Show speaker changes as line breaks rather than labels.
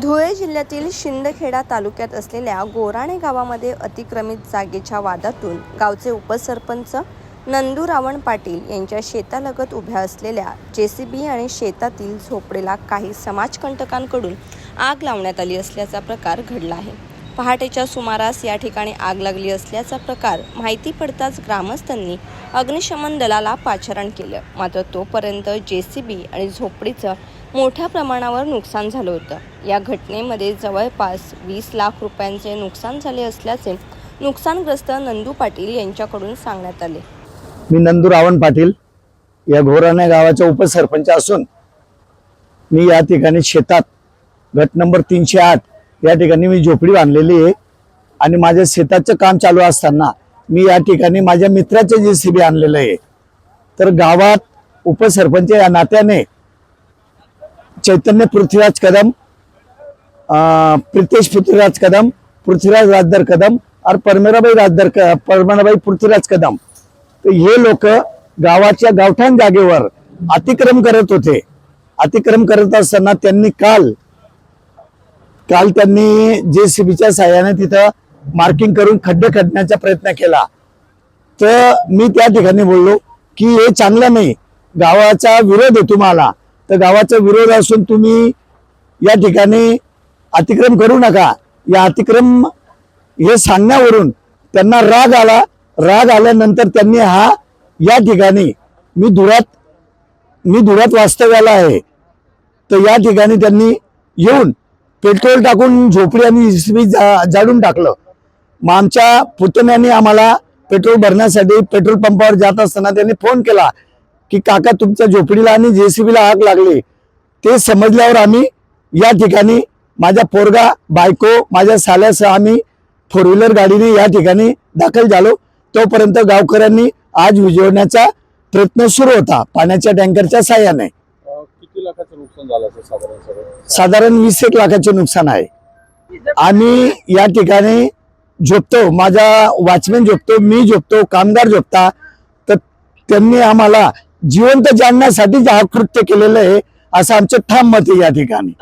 धुळे जिल्ह्यातील शिंदखेडा तालुक्यात असलेल्या गोराणे गावामध्ये अतिक्रमित जागेच्या वादातून गावचे उपसरपंच नंदू रावण पाटील यांच्या शेतालगत उभ्या असलेल्या जेसीबी आणि शेतातील झोपडीला काही समाजकंटकांकडून आग लावण्यात आली असल्याचा प्रकार घडला आहे. पहाटेच्या सुमारास या ठिकाणी आग लागली असल्याचा प्रकार माहिती पडताच ग्रामस्थांनी अग्निशमन दलाला पाचारण केलं. मात्र तोपर्यंत जेसीबी आणि झोपडीचं मोठ्या प्रमाणावर नुकसान झालं होतं. या घटनेमध्ये जवळपास वीस लाख रुपयांचे नुकसान झाले असल्याचे नुकसानग्रस्त नंदू पाटील यांच्याकडून सांगण्यात आले.
मी नंदू रावण पाटील. या घोराणे गावाचा उपसरपंच असून मी या ठिकाणी शेतात गट नंबर तीनशे आठ या ठिकाणी मी झोपडी बांधलेली आहे आणि माझ्या शेताचं काम चालू असताना मी या ठिकाणी माझ्या मित्राचं जे सी बी आणलेलं आहे. तर गावात उपसरपंच या नात्याने चैतन्य पृथ्वीराज कदम प्रितेश पृथ्वीराज कदम पृथ्वीराज राजदर कदम और परमेराबाई राजदर क- परमेराबाई पृथ्वीराज कदम। तर हे लोक गावाच्या गावठाण जागेवर अतिक्रम करत होते. अतिक्रम करत असताना त्यांनी काल काल त्यांनी जे सीबीच्या साह्याने तिथं मार्किंग करून खड्डे खडण्याचा प्रयत्न केला. तर मी त्या ठिकाणी बोललो की हे चांगलं नाही. गावाचा विरोध आहे तुम्हाला. तर गावाचा विरोध असून तुम्ही या ठिकाणी अतिक्रम करू नका. या अतिक्रम हे सांगण्यावरून त्यांना राग आला. राग आल्यानंतर त्यांनी हा या ठिकाणी मी धुरात मी धुरात वास्तव्याला आहे. तर या ठिकाणी त्यांनी येऊन पेट्रोल टाकून झोपडी आणि इसवी जा जाळून टाकलं. मग आमच्या पुतण्याने आम्हाला पेट्रोल भरण्यासाठी पेट्रोल पंपावर जात असताना त्यांनी फोन केला. की काका तुमच्या झोपडीला आणि जेसीबीला आग लागली. ते समजल्यावर आम्ही या ठिकाणी माझा पोरगा बायको माझ्या साल्यासह आम्ही फोर व्हीलर गाडीने या ठिकाणी दाखल झालो. तोपर्यंत गावकऱ्यांनी आज विजवण्याचा प्रयत्न सुरू होता. पाण्याच्या टँकरच्या साह्याने.
किती लाखाचं नुकसान झालं
साधारण वीस एक लाखाचे नुकसान आहे. आम्ही या ठिकाणी झोपतो माझा वॉचमॅन झोपतो मी झोपतो कामगार झोपता तर त्यांनी आम्हाला जिवंत जाणण्यासाठी हा कृत्य केलेलं आहे असं आमचं ठाम मत आहे या ठिकाणी.